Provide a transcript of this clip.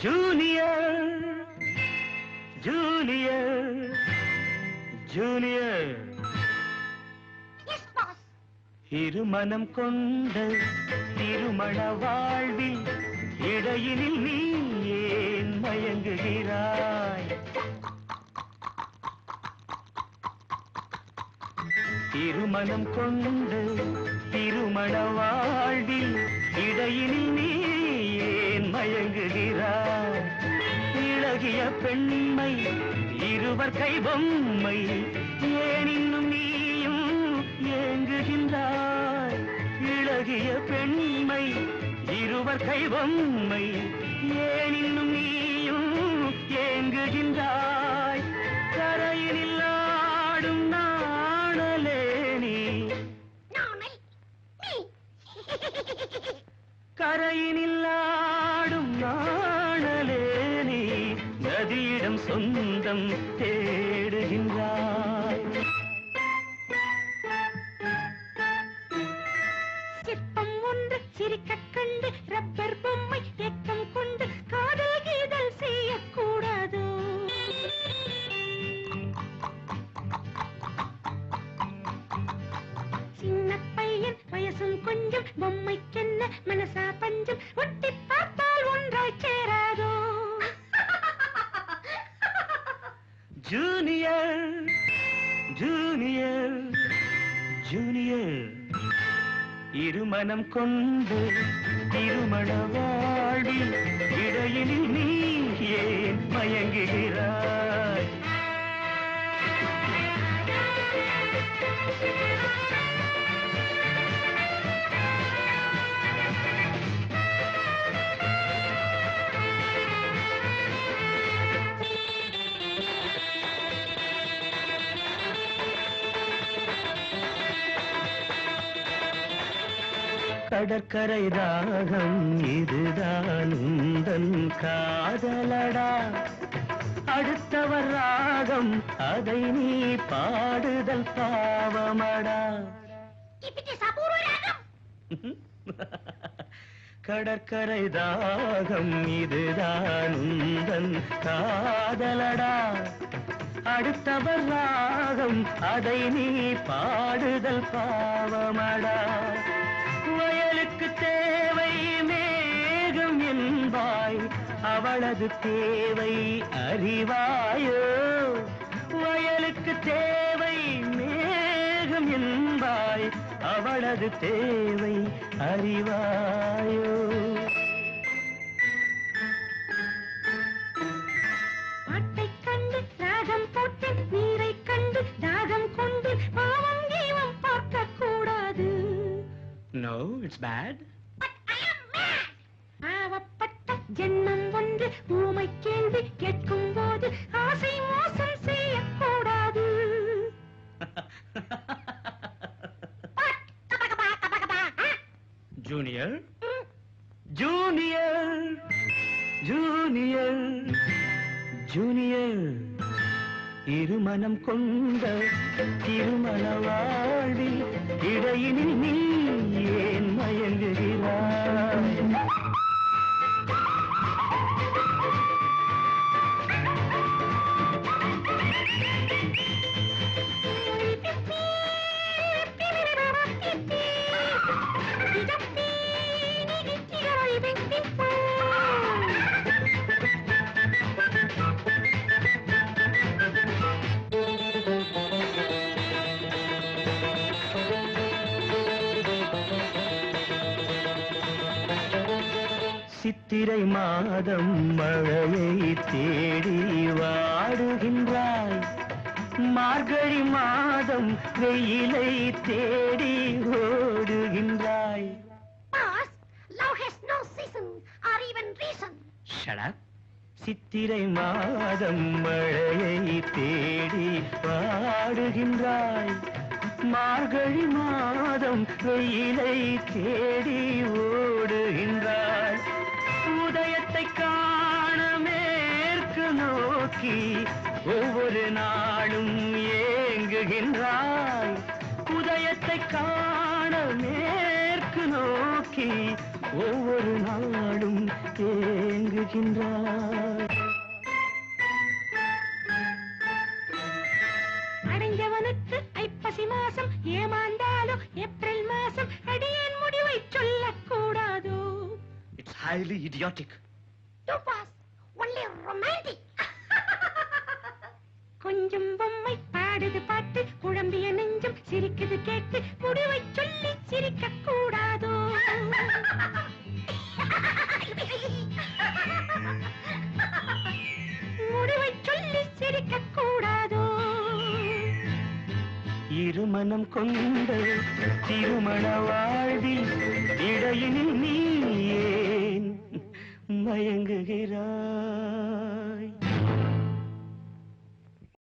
Junior junior junior இருமனம் கொண்ட திருமண வாழ்வில் இடையினில் நீ ஏன் மயங்குகிறாய்? திருமணம் கொண்ட திருமண வாழ்வில் இடையினில் நீ ஏன் மயங்குகிறாய் இளகிய பெண்மை இருவர் கை பொம்மை ஏன் இன்னும் நீயும் ஏங்குகின்றாய். இளகிய பெண்மை இருவர் கை பொம்மை ஏன் இன்னும் நீயும் ஏங்குகின்றாய். கரையினில் ஆடும் நாணலே. நீ. கரையினில் மனசா பஞ்சம் ஒட்டி பார்த்தால் ஒன்றாய் சேராதோ? Junior junior junior. இருமனம் கொண்டு திருமண வாழ்வில் இடையினில் நீ ஏன் மயங்குகிறாய்? கடற்கரை தாகம் இதுதான் உந்தன் காதலடா. அடுத்தவர் ராகம் அதை நீ பாடுதல் பாவமடா. ராகம். கடற்கரை தாகம் இதுதான் உந்தன் காதலடா. அடுத்தவர் ராகம் அதை நீ பாடுதல் பாவமடா. வயலுக்கு தேவை மேகம் என்பாய் அவளது தேவை அறிவாயோ? வயலுக்கு தேவை மேகம் என்பாய் அவளது தேவை அறிவாயோ? நோ இட்ஸ் பேட் பாவப்பட்ட ஜென்மம் ஒன்று ஊமை கேள்வி கேட்கும் போது ஆசை மோசம் செய்யக்கூடாது. ஜூனியர் ஜூனியர் ஜூனியர் ஜூனியர் இருமனம் கொண்ட திருமண வாழ்வில் இடையினில் நீ சித்திரை மாதம் மழையை தேடி வாடுகின்றாய். மார்கழி மாதம் வெயிலை தேடி ஓடுகின்றாய். Boss, love has no season or even reason. Shut up சித்திரை மாதம் மழையை தேடி பாடுகின்றாய் மார்கழி மாதம் வெயிலை தேடி ஓடுகின்றாய். நோக்கி ஒவ்வொரு நாளும் ஏங்குகின்றாய். உதயத்தை காண மேற்கு நோக்கி ஒவ்வொரு நாளும் ஏங்குகின்றாய். அடைஞ்சவனுக்கு ஐப்பசி மாசம் ஏமாந்தாலும் ஏப்ரல் மாசம் அடியேன் முடிவை சொல்லக்கூடாதோ? It's highly idiotic. டூபாஸ் ஒன்லி ரொமான்டிக் கொஞ்சம் பொம்மை பாடுது பாட்டு குழம்பிய நெஞ்சம் சிரிக்குது கேட்டு முடிவை சொல்லி சிரிக்க கூடாதோ? முடிவை சொல்லி சிரிக்க கூடாதோ? இருமணம் கொண்ட திருமண வாழ்வில் இடையினில் நீ ஏன் மயங்குகிறாய்?